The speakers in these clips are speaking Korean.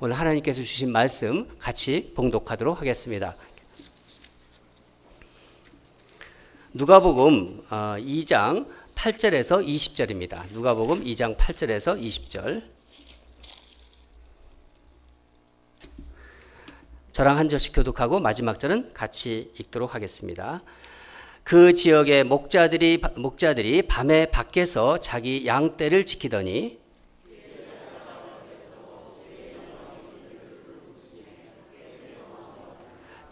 오늘 하나님께서 주신 말씀 같이 봉독하도록 하겠습니다. 누가복음 2장 8절에서 20절입니다. 누가복음 2장 8절에서 20절. 저랑 한 절씩 교독하고 마지막 절은 같이 읽도록 하겠습니다. 그 지역의 목자들이 목자들이 밤에 밖에서 자기 양떼를 지키더니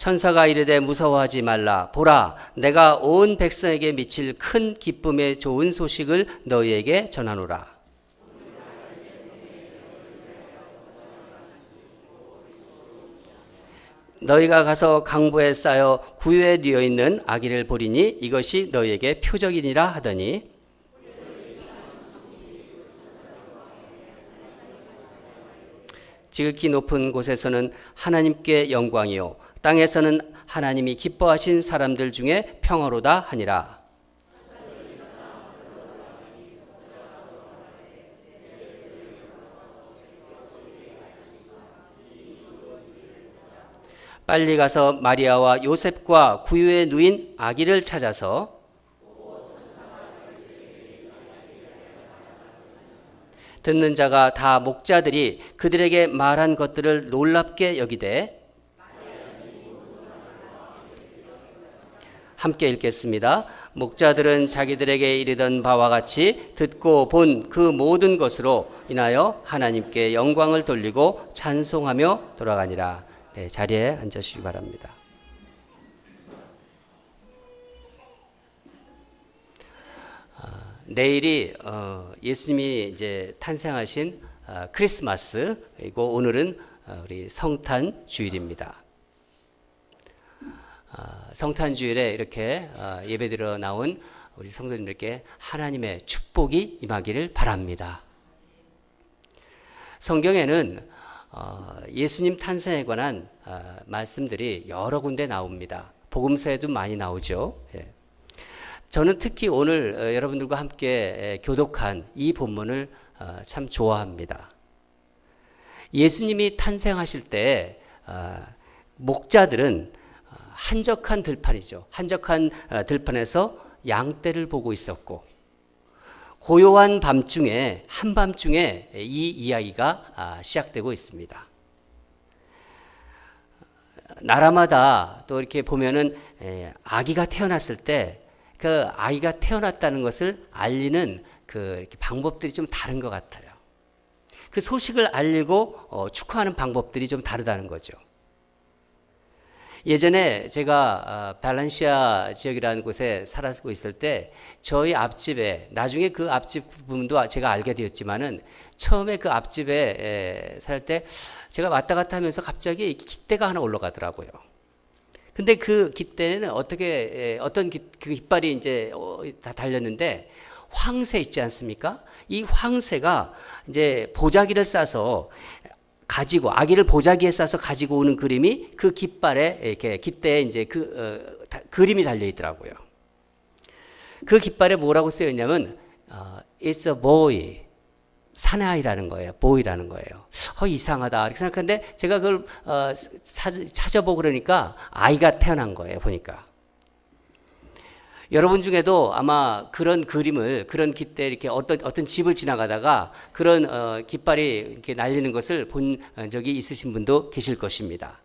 천사가 이르되 무서워하지 말라. 보라 내가 온 백성에게 미칠 큰 기쁨의 좋은 소식을 너희에게 전하노라. 너희가 가서 강보에 쌓여 구유에 뉘어 있는 아기를 보리니 이것이 너희에게 표적이니라 하더니 지극히 높은 곳에서는 하나님께 영광이요 땅에서는 하나님이 기뻐하신 사람들 중에 평화로다 하니라. 빨리 가서 마리아와 요셉과 구유에 누인 아기를 찾아서 듣는 자가 다 목자들이 그들에게 말한 것들을 놀랍게 여기되 함께 읽겠습니다. 목자들은 자기들에게 이르던 바와 같이 듣고 본 그 모든 것으로 인하여 하나님께 영광을 돌리고 찬송하며 돌아가니라. 네, 자리에 앉으시기 바랍니다. 아, 내일이 어, 예수님이 이제 탄생하신 어, 크리스마스 그리고 오늘은 어, 우리 성탄 주일입니다. 아, 성탄 주일에 이렇게 아, 예배드려 나온 우리 성도님들께 하나님의 축복이 임하기를 바랍니다. 성경에는 어, 예수님 탄생에 관한 어, 말씀들이 여러 군데 나옵니다. 복음서에도 많이 나오죠. 예. 저는 특히 오늘 어, 여러분들과 함께 교독한 이 본문을 참 좋아합니다. 예수님이 탄생하실 때 목자들은 한적한 들판이죠. 한적한 들판에서 양떼를 보고 있었고 고요한 밤중에 한밤중에 이 이야기가 아, 시작되고 있습니다. 나라마다 또 이렇게 보면은 아기가 태어났을 때 그 아이가 태어났다는 것을 알리는 그 방법들이 좀 다른 것 같아요. 그 소식을 알리고 어, 축하하는 방법들이 좀 다르다는 거죠. 예전에 제가 어, 발란시아 지역이라는 곳에 살았고 있을 때 저희 앞집에 나중에 그 앞집 부분도 제가 알게 되었지만은 처음에 그 앞집에 살 때 제가 왔다 갔다 하면서 갑자기 깃대가 하나 올라가더라고요. 근데 그 깃대는 어떻게 어떤 깃, 그 깃발이 이제 어, 다 달렸는데 황새 있지 않습니까? 이 황새가 이제 보자기를 싸서 가지고 아기를 보자기에 싸서 가지고 오는 그림이 그 깃발에 이렇게 깃대에 이제 그 어, 다, 그림이 달려 있더라고요. 그 깃발에 뭐라고 쓰여 있냐면 어, it's a boy 사나이라는 거예요. 보이라는 거예요. 어, 이상하다. 이렇게 생각하는데 제가 그걸 어, 찾, 찾아보고 그러니까 아이가 태어난 거예요. 보니까. 여러분 중에도 아마 그런 그림을 그런 깃대 이렇게 어떤 어떤 집을 지나가다가 그런 어, 깃발이 이렇게 날리는 것을 본 적이 있으신 분도 계실 것입니다.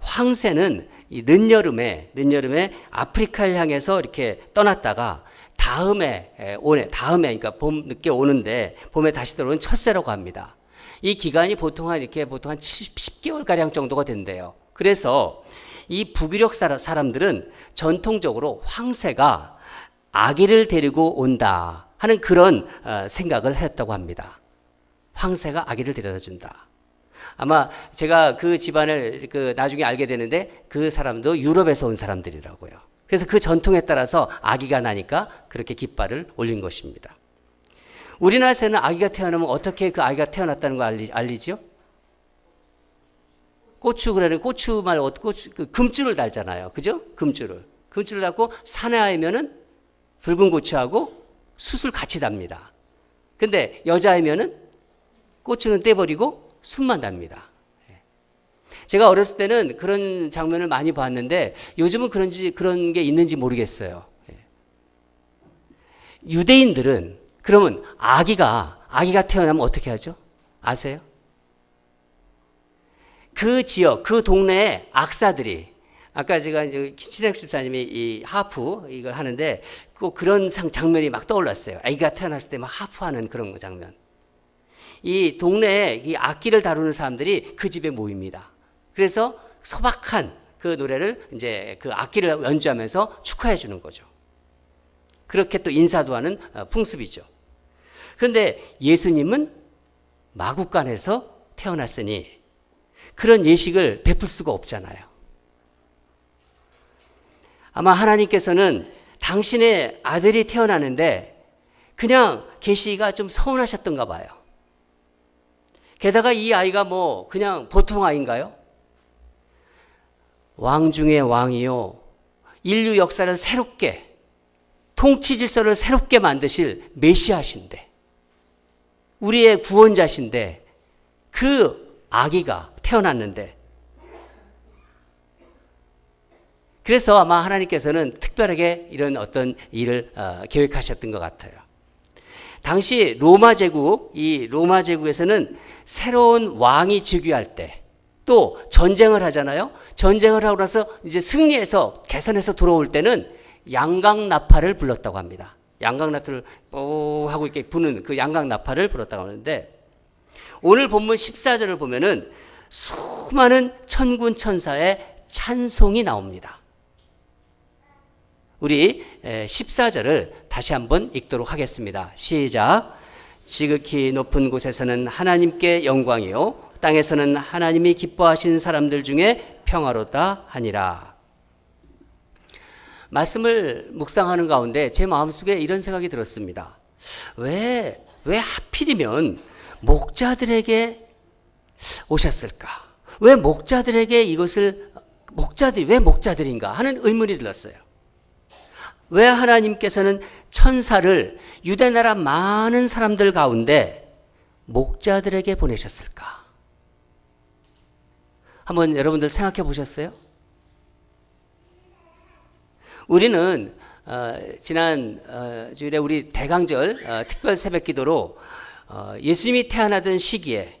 황새는 이 늦여름에 늦여름에 아프리카를 향해서 이렇게 떠났다가 다음에 오네 다음에 그러니까 봄 늦게 오는데 봄에 다시 들어오는 첫새라고 합니다. 이 기간이 보통 한 이렇게 보통 한 10개월 가량 정도가 된대요. 그래서 이 북유럽 사람들은 전통적으로 황새가 아기를 데리고 온다 하는 그런 어, 생각을 했다고 합니다. 황새가 아기를 데려다 준다. 아마 제가 그 집안을 그 나중에 알게 되는데 그 사람도 유럽에서 온 사람들이라고요. 그래서 그 전통에 따라서 아기가 나니까 그렇게 깃발을 올린 것입니다. 우리나라에서는 아기가 태어나면 어떻게 그 아기가 태어났다는 걸 알리, 알리죠? 고추 그래 고추 말 고추 그 금줄을 달잖아요. 그죠? 금줄을. 금줄을 달고 사내아이면은 붉은 고추하고 숯을 같이 답니다. 근데 여자이면은 고추는 떼버리고 숨만 답니다. 예. 제가 어렸을 때는 그런 장면을 많이 봤는데 요즘은 그런지 그런 게 있는지 모르겠어요. 예. 유대인들은 그러면 아기가 아기가 태어나면 어떻게 하죠? 아세요? 그 지역, 그 동네에 악사들이 아까 제가 이제 신학 집사님이 이 하프 이걸 하는데 꼭 그런 상 장면이 막 떠올랐어요. 아기가 태어났을 때 막 하프하는 그런 장면. 이 동네에 이 악기를 다루는 사람들이 그 집에 모입니다. 그래서 소박한 그 노래를 이제 그 악기를 연주하면서 축하해 주는 거죠. 그렇게 또 인사도 하는 어, 풍습이죠. 그런데 예수님은 마국간에서 태어났으니 그런 예식을 베풀 수가 없잖아요. 아마 하나님께서는 당신의 아들이 태어나는데 그냥 계시가 좀 서운하셨던가 봐요. 게다가 이 아이가 뭐 그냥 보통 아이인가요? 왕 중의 왕이요. 인류 역사를 새롭게 통치 질서를 새롭게 만드실 메시아신데 우리의 구원자신데 그 아기가 태어났는데 그래서 아마 하나님께서는 특별하게 이런 어떤 일을 어, 계획하셨던 것 같아요. 당시 로마 제국, 이 로마 제국에서는 새로운 왕이 즉위할 때 또 전쟁을 하잖아요. 전쟁을 하고 나서 이제 승리해서 개선해서 돌아올 때는 양강나팔을 불렀다고 합니다. 양강나팔을 뽀 하고 이렇게 부는 그 양강나팔을 불렀다고 하는데 오늘 본문 14절을 보면은 수많은 천군 천사의 찬송이 나옵니다. 우리 14절을 다시 한번 읽도록 하겠습니다. 시작. 지극히 높은 곳에서는 하나님께 영광이요. 땅에서는 하나님이 기뻐하신 사람들 중에 평화롭다 하니라. 말씀을 묵상하는 가운데 제 마음속에 이런 생각이 들었습니다. 왜, 왜 하필이면 목자들에게 오셨을까? 왜 목자들에게 이것을, 목자들이, 왜 목자들인가? 하는 의문이 들었어요. 왜 하나님께서는 천사를 유대 나라 많은 사람들 가운데 목자들에게 보내셨을까? 한번 여러분들 생각해 보셨어요? 우리는 어, 지난 어, 주일에 우리 대강절 어, 특별 새벽 기도로 어, 예수님이 태어나던 시기에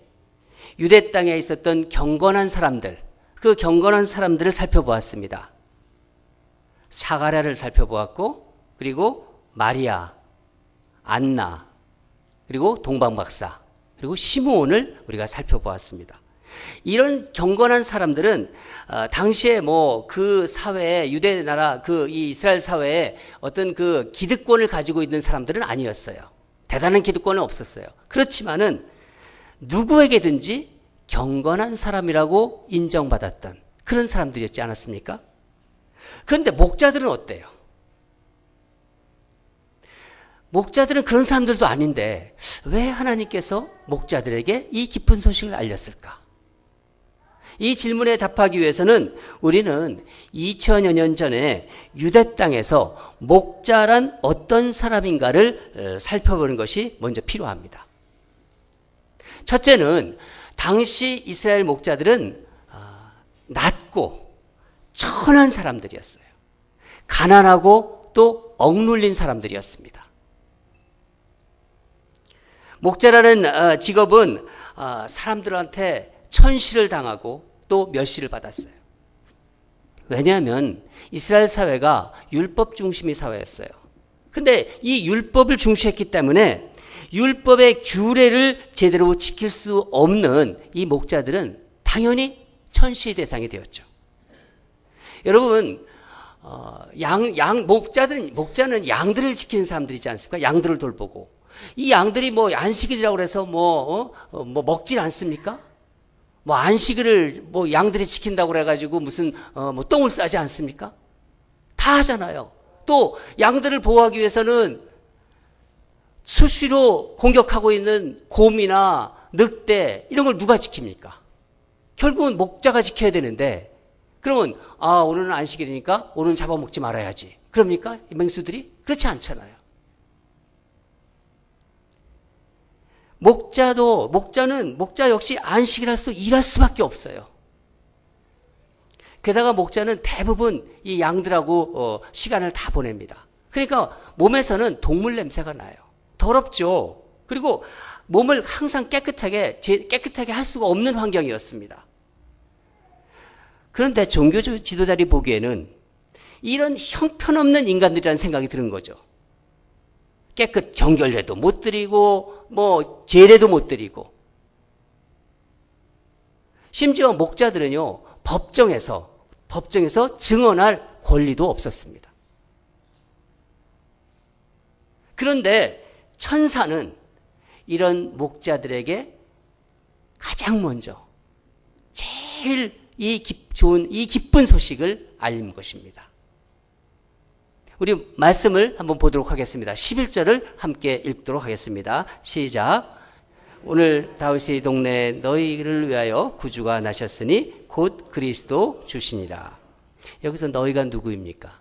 유대 땅에 있었던 경건한 사람들, 그 경건한 사람들을 살펴보았습니다. 사가랴를 살펴보았고, 그리고 마리아, 안나, 그리고 동방박사, 그리고 시므온을 우리가 살펴보았습니다. 이런 경건한 사람들은 어, 당시에 뭐 그 사회에 유대 나라 그 이 이스라엘 사회에 어떤 그 기득권을 가지고 있는 사람들은 아니었어요. 대단한 기득권은 없었어요. 그렇지만은 누구에게든지 경건한 사람이라고 인정받았던 그런 사람들이었지 않았습니까? 그런데 목자들은 어때요? 목자들은 그런 사람들도 아닌데 왜 하나님께서 목자들에게 이 깊은 소식을 알렸을까? 이 질문에 답하기 위해서는 우리는 2000여 년 전에 유대 땅에서 목자란 어떤 사람인가를 살펴보는 것이 먼저 필요합니다. 첫째는 당시 이스라엘 목자들은 아, 낮고 천한 사람들이었어요. 가난하고 또 억눌린 사람들이었습니다. 목자라는 어, 직업은 어, 사람들한테 천시를 당하고 또 멸시를 받았어요. 왜냐하면 이스라엘 사회가 율법 중심의 사회였어요. 근데 이 율법을 중시했기 때문에 율법의 규례를 제대로 지킬 수 없는 이 목자들은 당연히 천시 대상이 되었죠. 여러분, 어, 양, 양, 목자들은, 목자는 양들을 지키는 사람들이지 않습니까? 양들을 돌보고. 이 양들이 뭐 안식일이라고 해서 뭐, 어, 어뭐 먹질 않습니까? 뭐 안식일을 뭐 양들이 지킨다고 그래가지고 무슨 어 뭐 똥을 싸지 않습니까? 다 하잖아요. 또 양들을 보호하기 위해서는 수시로 공격하고 있는 곰이나 늑대 이런 걸 누가 지킵니까? 결국은 목자가 지켜야 되는데 그러면 아 오늘은 안식일이니까 오늘은 잡아먹지 말아야지. 그럽니까? 맹수들이 그렇지 않잖아요. 목자도 목자는 목자 역시 안식이라서 일할 수밖에 없어요. 게다가 목자는 대부분 이 양들하고 어, 시간을 다 보냅니다. 그러니까 몸에서는 동물 냄새가 나요. 더럽죠. 그리고 몸을 항상 깨끗하게 제- 깨끗하게 할 수가 없는 환경이었습니다. 그런데 종교 지도자들이 보기에는 이런 형편없는 인간들이라는 생각이 드는 거죠. 깨끗 정결례도 못 드리고 뭐 제례도 못 드리고 심지어 목자들은요 법정에서 법정에서 증언할 권리도 없었습니다. 그런데 천사는 이런 목자들에게 가장 먼저 제일 이 기, 좋은 이 기쁜 소식을 알린 것입니다. 우리 말씀을 한번 보도록 하겠습니다. 11절을 함께 읽도록 하겠습니다. 시작. 오늘 다윗의 동네 너희를 위하여 구주가 나셨으니 곧 그리스도 주시니라. 여기서 너희가 누구입니까?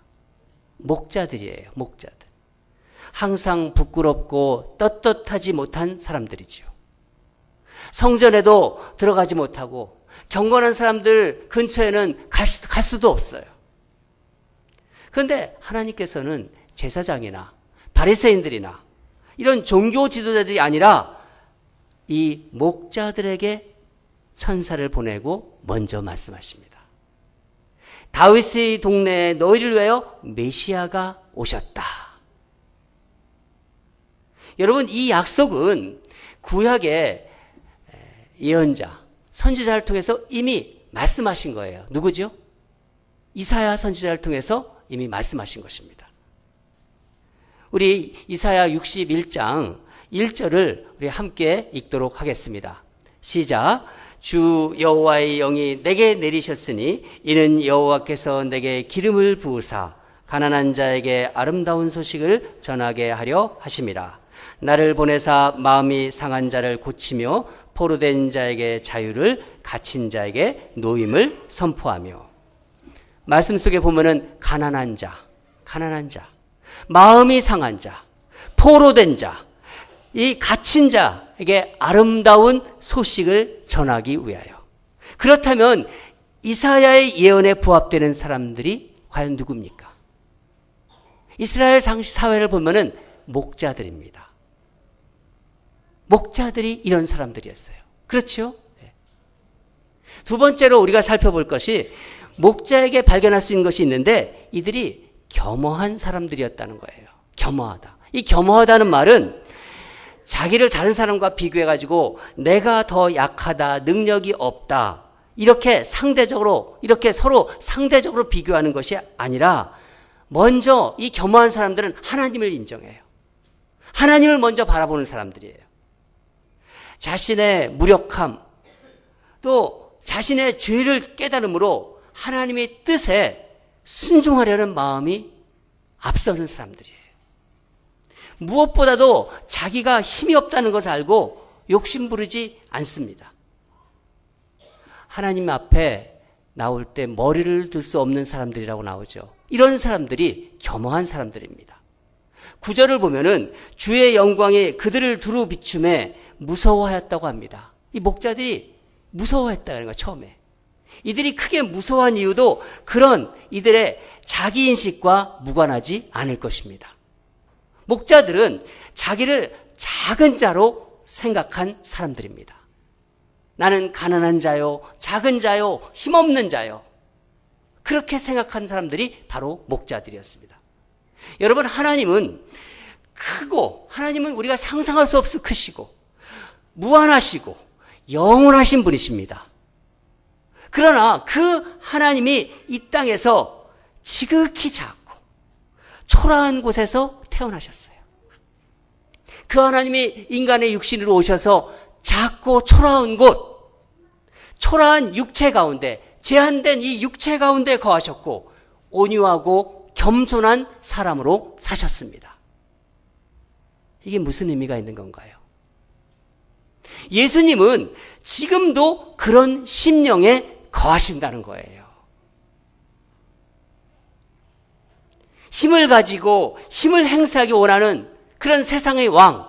목자들이에요. 목자들. 항상 부끄럽고 떳떳하지 못한 사람들이지요. 성전에도 들어가지 못하고 경건한 사람들 근처에는 갈, 수, 갈 수도 없어요. 그런데 하나님께서는 제사장이나 바리새인들이나 이런 종교 지도자들이 아니라 이 목자들에게 천사를 보내고 먼저 말씀하십니다. 다윗의 동네에 너희를 위하여 메시아가 오셨다. 여러분 이 약속은 구약의 예언자, 선지자를 통해서 이미 말씀하신 거예요. 누구죠? 이사야 선지자를 통해서 이미 말씀하신 것입니다. 우리 이사야 61장 1절을 우리 함께 읽도록 하겠습니다. 시작. 주 여호와의 영이 내게 내리셨으니 이는 여호와께서 내게 기름을 부으사 가난한 자에게 아름다운 소식을 전하게 하려 하심이라. 나를 보내사 마음이 상한 자를 고치며 포로된 자에게 자유를 갇힌 자에게 노임을 선포하며 말씀 속에 보면은 가난한 자, 가난한 자, 마음이 상한 자, 포로된 자, 이 갇힌 자에게 아름다운 소식을 전하기 위하여. 그렇다면 이사야의 예언에 부합되는 사람들이 과연 누굽니까? 이스라엘 사회를 보면은 목자들입니다. 목자들이 이런 사람들이었어요. 그렇죠? 네. 두 번째로 우리가 살펴볼 것이 목자에게 발견할 수 있는 것이 있는데 이들이 겸허한 사람들이었다는 거예요. 겸허하다. 이 겸허하다는 말은 자기를 다른 사람과 비교해 가지고 내가 더 약하다, 능력이 없다. 이렇게 상대적으로 이렇게 서로 상대적으로 비교하는 것이 아니라 먼저 이 겸허한 사람들은 하나님을 인정해요. 하나님을 먼저 바라보는 사람들이에요. 자신의 무력함 또 자신의 죄를 깨달음으로 하나님의 뜻에 순종하려는 마음이 앞서는 사람들이에요. 무엇보다도 자기가 힘이 없다는 것을 알고 욕심 부르지 않습니다. 하나님 앞에 나올 때 머리를 들 수 없는 사람들이라고 나오죠. 이런 사람들이 겸허한 사람들입니다. 구절을 보면은 주의 영광이 그들을 두루 비춤에 무서워하였다고 합니다. 이 목자들이 무서워했다는 거 처음에. 이들이 크게 무서워한 이유도 그런 이들의 자기인식과 무관하지 않을 것입니다. 목자들은 자기를 작은 자로 생각한 사람들입니다. 나는 가난한 자요, 작은 자요, 힘없는 자요. 그렇게 생각한 사람들이 바로 목자들이었습니다. 여러분, 하나님은 크고, 하나님은 우리가 상상할 수 없을 크시고, 무한하시고, 영원하신 분이십니다. 그러나 그 하나님이 이 땅에서 지극히 작고, 초라한 곳에서 태어나셨어요. 그 하나님이 인간의 육신으로 오셔서 작고 초라한 곳, 초라한 육체 가운데, 제한된 이 육체 가운데 거하셨고, 온유하고 겸손한 사람으로 사셨습니다. 이게 무슨 의미가 있는 건가요? 예수님은 지금도 그런 심령에 거하신다는 거예요. 힘을 가지고 힘을 행사하기 원하는 그런 세상의 왕,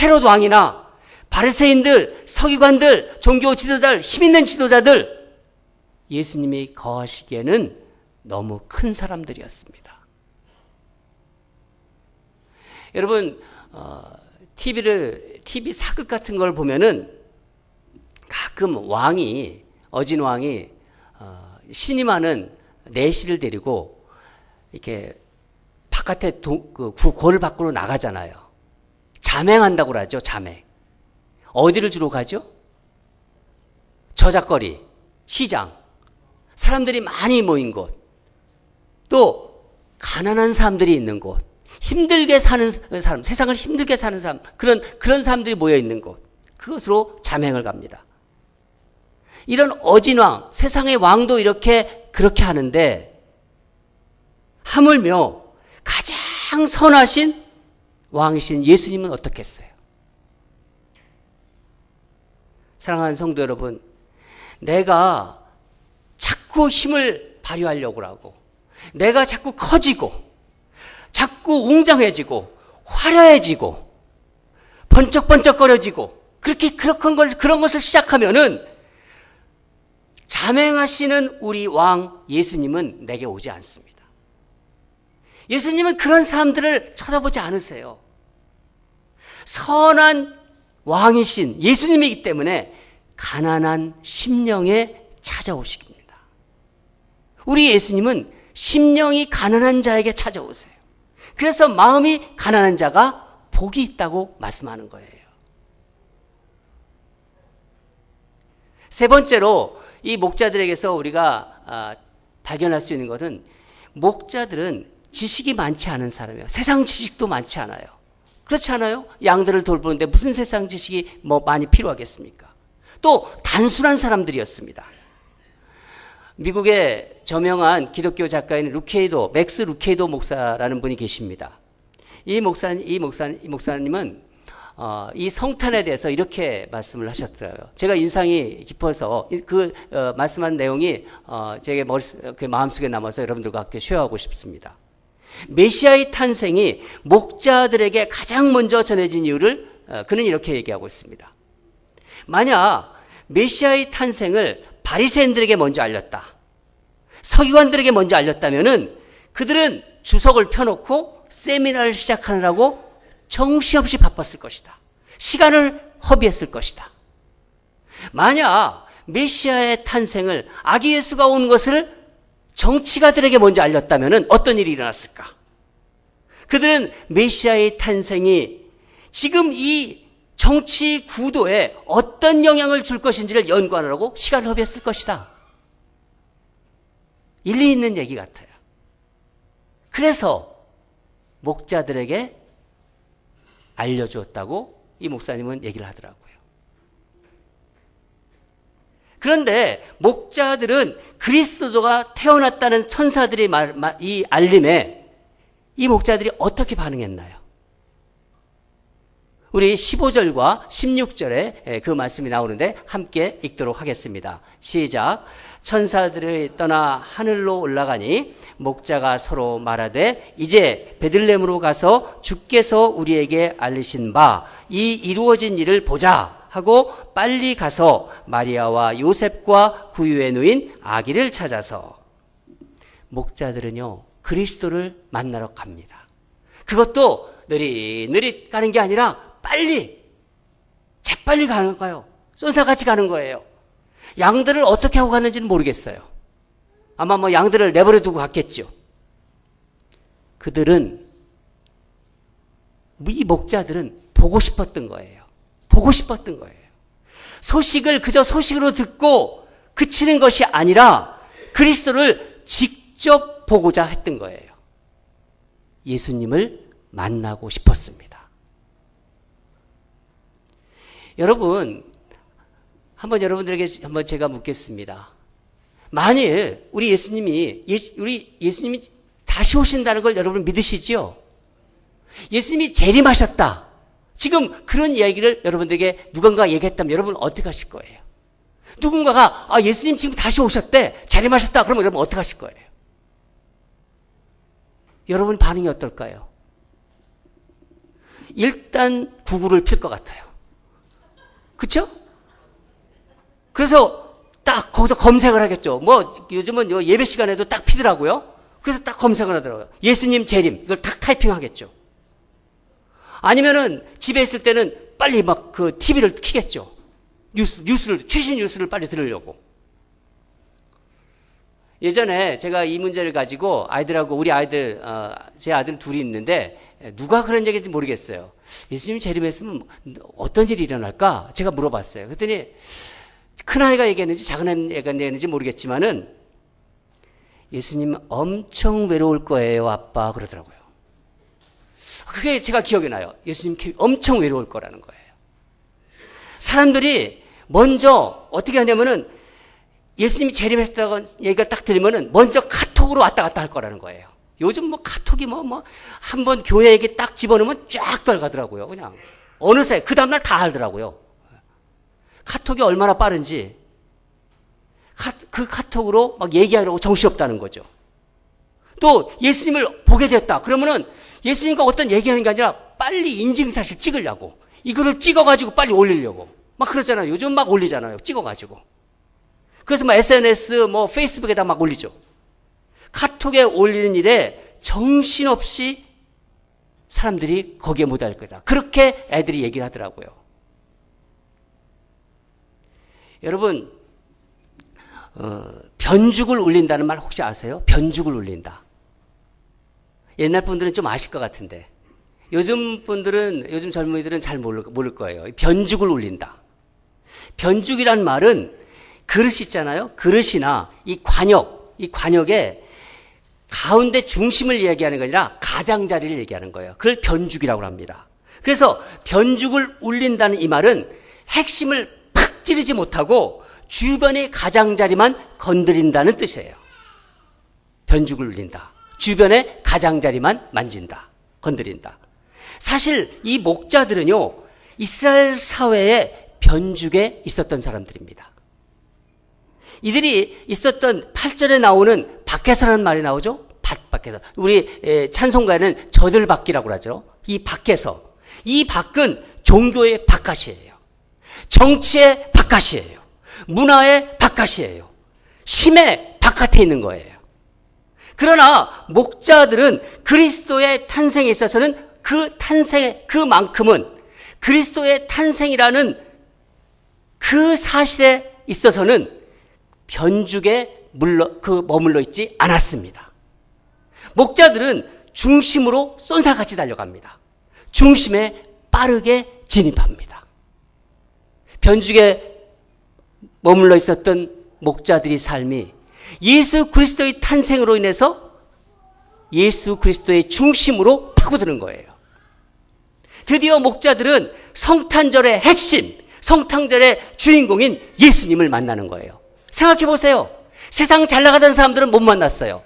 헤롯 왕이나 바리새인들, 서기관들, 종교 지도자들, 힘 있는 지도자들 예수님이 거하시기에는 너무 큰 사람들이었습니다. 여러분 어, TV를 TV 사극 같은 걸 보면은 가끔 왕이 어진 왕이 어, 신임하는 내시를 데리고 이렇게 바깥에 도, 그골 밖으로 나가잖아요. 자맹한다고 그러죠. 자맹. 어디를 주로 가죠? 저작거리, 시장, 사람들이 많이 모인 곳, 또 가난한 사람들이 있는 곳, 힘들게 사는 사람, 세상을 힘들게 사는 사람, 그런 그런 사람들이 모여 있는 곳, 그것으로 자맹을 갑니다. 이런 어진왕, 세상의 왕도 이렇게 그렇게 하는데 하물며 가장 선하신 왕이신 예수님은 어떻겠어요? 사랑하는 성도 여러분, 내가 자꾸 힘을 발휘하려고 하고, 내가 자꾸 커지고, 자꾸 웅장해지고, 화려해지고, 번쩍번쩍거려지고, 그렇게 그런 걸, 그런 것을 시작하면은, 자맹하시는 우리 왕 예수님은 내게 오지 않습니다. 예수님은 그런 사람들을 쳐다보지 않으세요. 선한 왕이신 예수님이기 때문에 가난한 심령에 찾아오십니다. 우리 예수님은 심령이 가난한 자에게 찾아오세요. 그래서 마음이 가난한 자가 복이 있다고 말씀하는 거예요. 세 번째로 이 목자들에게서 우리가 아, 발견할 수 있는 것은 목자들은 지식이 많지 않은 사람이에요. 세상 지식도 많지 않아요. 그렇지 않아요? 양들을 돌보는데 무슨 세상 지식이 뭐 많이 필요하겠습니까? 또 단순한 사람들이었습니다. 미국의 저명한 기독교 작가인 루케이도, 맥스 루케이도 목사라는 분이 계십니다. 이 목사, 이 목사, 이 목사님은 어, 이 성탄에 대해서 이렇게 말씀을 하셨어요. 제가 인상이 깊어서 그 어, 말씀한 내용이 어, 제 머리, 그 마음속에 남아서 여러분들과 함께 쉐어하고 싶습니다. 메시아의 탄생이 목자들에게 가장 먼저 전해진 이유를 어, 그는 이렇게 얘기하고 있습니다. 만약 메시아의 탄생을 바리새인들에게 먼저 알렸다. 서기관들에게 먼저 알렸다면은 그들은 주석을 펴놓고 세미나를 시작하느라고 정신없이 바빴을 것이다. 시간을 허비했을 것이다. 만약 메시아의 탄생을 아기 예수가 온 것을 정치가들에게 먼저 알렸다면 어떤 일이 일어났을까? 그들은 메시아의 탄생이 지금 이 정치 구도에 어떤 영향을 줄 것인지를 연구하느라고 시간을 허비했을 것이다. 일리 있는 얘기 같아요. 그래서 목자들에게 알려주었다고 이 목사님은 얘기를 하더라고요. 그런데 목자들은 그리스도가 태어났다는 천사들이 말, 말, 이 알림에 이 목자들이 어떻게 반응했나요? 우리 15절과 16절에 그 말씀이 나오는데 함께 읽도록 하겠습니다. 시작. 천사들이 떠나 하늘로 올라가니 목자가 서로 말하되 이제 베들렘으로 가서 주께서 우리에게 알리신 바 이 이루어진 일을 보자 하고 빨리 가서 마리아와 요셉과 구유에 누인 아기를 찾아서 목자들은요 그리스도를 만나러 갑니다. 그것도 느릿느릿 가는 게 아니라 빨리 재빨리 가는 거예요. 쏜살같이 가는 거예요. 양들을 어떻게 하고 갔는지는 모르겠어요. 아마 뭐 양들을 내버려 두고 갔겠죠. 그들은 이 목자들은 보고 싶었던 거예요. 보고 싶었던 거예요. 소식을 그저 소식으로 듣고 그치는 것이 아니라 그리스도를 직접 보고자 했던 거예요. 예수님을 만나고 싶었습니다. 여러분, 한번 여러분들에게 한번 제가 묻겠습니다. 만일 우리 예수님이, 우리 예수님이 다시 오신다는 걸 여러분 믿으시죠? 예수님이 재림하셨다. 지금 그런 이야기를 여러분들에게 누군가 얘기했다면 여러분 어떻게 하실 거예요? 누군가가 아 예수님 지금 다시 오셨대 자림하셨다 그러면 여러분 어떻게 하실 거예요? 여러분 반응이 어떨까요? 일단 구구를 필 것 같아요. 그쵸? 그래서 딱 거기서 검색을 하겠죠. 뭐 요즘은 요 예배 시간에도 딱 피더라고요. 그래서 딱 검색을 하더라고요. 예수님 재림 이걸 탁 타이핑하겠죠. 아니면은 집에 있을 때는 빨리 막 그 TV를 키겠죠. 뉴스 뉴스를 최신 뉴스를 빨리 들으려고. 예전에 제가 이 문제를 가지고 아이들하고 우리 아이들 어, 제 아들 둘이 있는데 누가 그런 얘기인지 모르겠어요. 예수님 재림했으면 어떤 일이 일어날까? 제가 물어봤어요. 그랬더니 큰 아이가 얘기했는지 작은 아이가 얘기했는지 모르겠지만은 예수님 엄청 외로울 거예요, 아빠 그러더라고요. 그게 제가 기억이 나요. 예수님 엄청 외로울 거라는 거예요. 사람들이 먼저 어떻게 하냐면은 예수님이 재림했다고 얘기가 딱 들리면은 먼저 카톡으로 왔다 갔다 할 거라는 거예요. 요즘 뭐 카톡이 뭐 뭐 한 번 교회 얘기 딱 집어넣으면 쫙 들어가더라고요. 그냥 어느새 그 다음날 다 알더라고요. 카톡이 얼마나 빠른지 카, 그 카톡으로 막 얘기하려고 정신없다는 거죠. 또 예수님을 보게 됐다. 그러면은 예수님과 어떤 얘기하는 게 아니라 빨리 인증사실 찍으려고 이거를 찍어가지고 빨리 올리려고 막 그러잖아요. 요즘 막 올리잖아요. 찍어가지고. 그래서 뭐 SNS, 뭐 페이스북에다 막 올리죠. 카톡에 올리는 일에 정신없이 사람들이 거기에 못할 거다. 그렇게 애들이 얘기를 하더라고요. 여러분, 어, 변죽을 울린다는 말 혹시 아세요? 변죽을 울린다. 옛날 분들은 좀 아실 것 같은데. 요즘 분들은, 요즘 젊은이들은 잘 모를, 모를 거예요. 변죽을 울린다. 변죽이란 말은 그릇 있잖아요. 그릇이나 이 관역, 이 관역에 가운데 중심을 얘기하는 게 아니라 가장자리를 얘기하는 거예요. 그걸 변죽이라고 합니다. 그래서 변죽을 울린다는 이 말은 핵심을 팍 찌르지 못하고 주변의 가장자리만 건드린다는 뜻이에요. 변죽을 울린다. 주변의 가장자리만 만진다. 건드린다. 사실 이 목자들은요, 이스라엘 사회에 변죽에 있었던 사람들입니다. 이들이 있었던 8절에 나오는 밖에서라는 말이 나오죠? 밭 밖에서. 우리 찬송가에는 저들 밖이라고 하죠. 이 밖에서. 이 밖은 종교의 바깥이에요. 정치의 바깥이에요. 문화의 바깥이에요. 심의 바깥에 있는 거예요. 그러나 목자들은 그리스도의 탄생에 있어서는 그 탄생, 그만큼은 그리스도의 탄생이라는 그 사실에 있어서는 변죽에 물러, 그 머물러 있지 않았습니다. 목자들은 중심으로 쏜살같이 달려갑니다. 중심에 빠르게 진입합니다. 변죽에 머물러 있었던 목자들의 삶이 예수 그리스도의 탄생으로 인해서 예수 그리스도의 중심으로 파고드는 거예요. 드디어 목자들은 성탄절의 핵심, 성탄절의 주인공인 예수님을 만나는 거예요. 생각해 보세요. 세상 잘 나가던 사람들은 못 만났어요.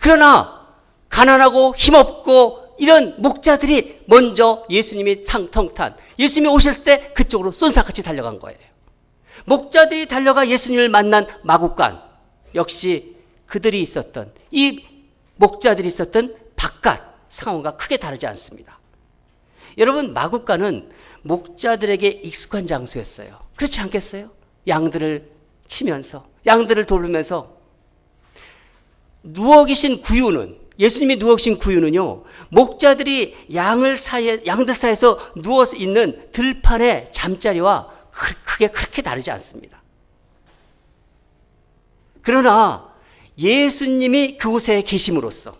그러나 가난하고 힘없고 이런 목자들이 먼저 예수님이 상통탄, 예수님이 오셨을 때 그쪽으로 쏜살같이 달려간 거예요. 목자들이 달려가 예수님을 만난 마국간 역시 그들이 있었던 이 목자들이 있었던 바깥 상황과 크게 다르지 않습니다. 여러분 마국간은 목자들에게 익숙한 장소였어요. 그렇지 않겠어요? 양들을 치면서 양들을 돌보면서 누워 계신 구유는 예수님이 누워 계신 구유는요 목자들이 양을 사이에 양들 사이에서 누워서 있는 들판의 잠자리와 크게 그렇게 다르지 않습니다. 그러나 예수님이 그곳에 계심으로써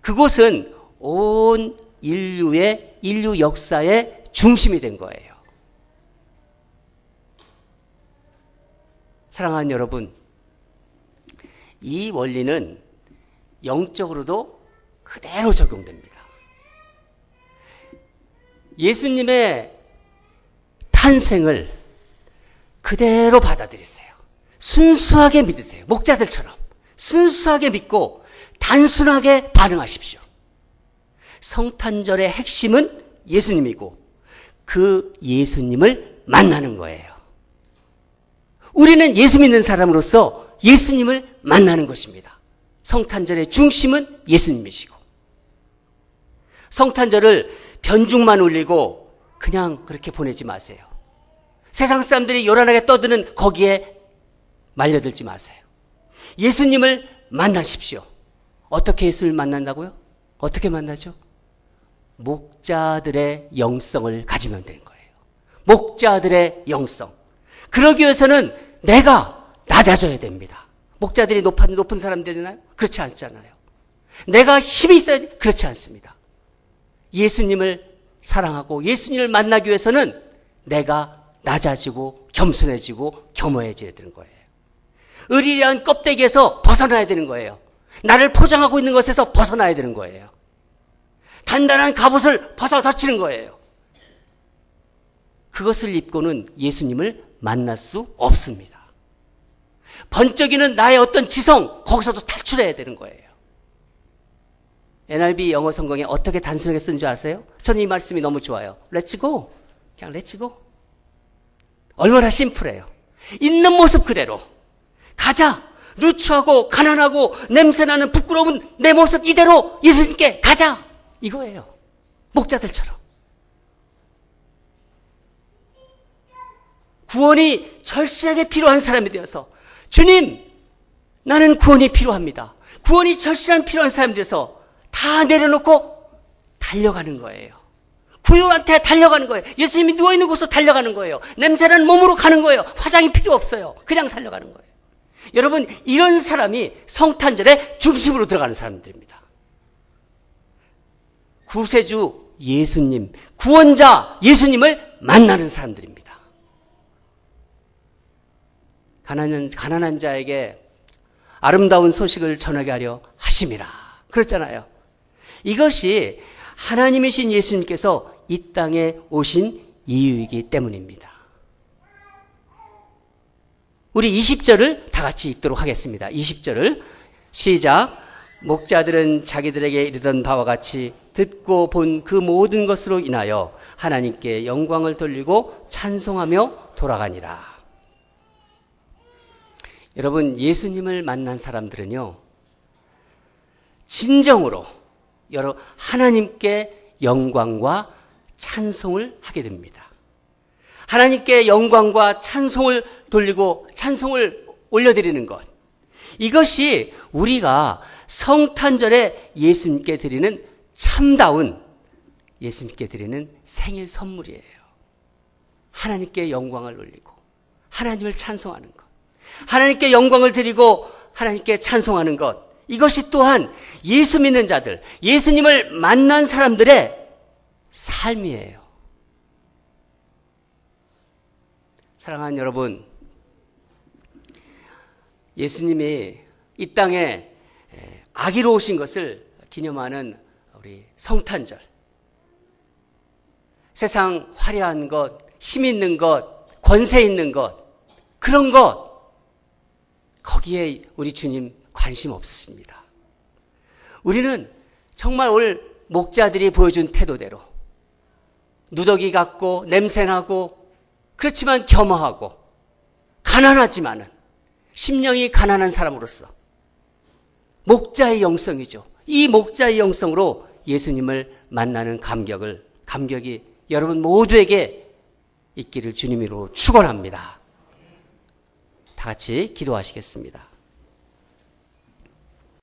그곳은 온 인류의 인류 역사의 중심이 된 거예요. 사랑하는 여러분, 이 원리는 영적으로도 그대로 적용됩니다. 예수님의 탄생을 그대로 받아들이세요. 순수하게 믿으세요. 목자들처럼. 순수하게 믿고 단순하게 반응하십시오. 성탄절의 핵심은 예수님이고 그 예수님을 만나는 거예요. 우리는 예수 믿는 사람으로서 예수님을 만나는 것입니다. 성탄절의 중심은 예수님이시고 성탄절을 변죽만 올리고 그냥 그렇게 보내지 마세요. 세상 사람들이 요란하게 떠드는 거기에 말려들지 마세요. 예수님을 만나십시오. 어떻게 예수를 만난다고요? 어떻게 만나죠? 목자들의 영성을 가지면 되는 거예요. 목자들의 영성. 그러기 위해서는 내가 낮아져야 됩니다. 목자들이 높은, 높은 사람들이나요? 그렇지 않잖아요. 내가 힘이 있어야 돼? 그렇지 않습니다. 예수님을 사랑하고 예수님을 만나기 위해서는 내가 낮아지고 겸손해지고 겸허해져야 되는 거예요. 의리한 껍데기에서 벗어나야 되는 거예요. 나를 포장하고 있는 것에서 벗어나야 되는 거예요. 단단한 갑옷을 벗어 젖히는 거예요. 그것을 입고는 예수님을 만날 수 없습니다. 번쩍이는 나의 어떤 지성, 거기서도 탈출해야 되는 거예요. NRB 영어 성경에 어떻게 단순하게 쓴 줄 아세요? 저는 이 말씀이 너무 좋아요. 렛츠고. 그냥 렛츠고. 얼마나 심플해요. 있는 모습 그대로. 가자. 누추하고 가난하고 냄새나는 부끄러운 내 모습 이대로 예수님께 가자. 이거예요. 목자들처럼. 구원이 절실하게 필요한 사람이 되어서 주님, 나는 구원이 필요합니다. 구원이 절실한 필요한 사람이 되어서 다 내려놓고 달려가는 거예요. 구유한테 달려가는 거예요. 예수님이 누워있는 곳으로 달려가는 거예요. 냄새나는 몸으로 가는 거예요. 화장이 필요 없어요. 그냥 달려가는 거예요. 여러분, 이런 사람이 성탄절의 중심으로 들어가는 사람들입니다. 구세주 예수님, 구원자 예수님을 만나는 사람들입니다. 가난한, 가난한 자에게 아름다운 소식을 전하게 하려 하심이라. 그렇잖아요. 이것이 하나님이신 예수님께서 이 땅에 오신 이유이기 때문입니다. 우리 20절을 다 같이 읽도록 하겠습니다. 20절을 시작. 목자들은 자기들에게 이르던 바와 같이 듣고 본 그 모든 것으로 인하여 하나님께 영광을 돌리고 찬송하며 돌아가니라. 여러분, 예수님을 만난 사람들은요, 진정으로 여러 하나님께 영광과 찬송을 하게 됩니다. 하나님께 영광과 찬송을 돌리고 찬송을 올려드리는 것. 이것이 우리가 성탄절에 예수님께 드리는 참다운 예수님께 드리는 생일 선물이에요. 하나님께 영광을 올리고 하나님을 찬송하는 것. 하나님께 영광을 드리고 하나님께 찬송하는 것. 이것이 또한 예수 믿는 자들, 예수님을 만난 사람들의 삶이에요. 사랑하는 여러분, 예수님이 이 땅에 아기로 오신 것을 기념하는 우리 성탄절. 세상 화려한 것, 힘 있는 것, 권세 있는 것, 그런 것, 거기에 우리 주님 관심 없습니다. 우리는 정말 오늘 목자들이 보여준 태도대로 누더기 같고 냄새나고 그렇지만 겸허하고 가난하지만은 심령이 가난한 사람으로서 목자의 영성이죠. 이 목자의 영성으로 예수님을 만나는 감격을 감격이 여러분 모두에게 있기를 주님으로 축원합니다. 다 같이 기도하시겠습니다.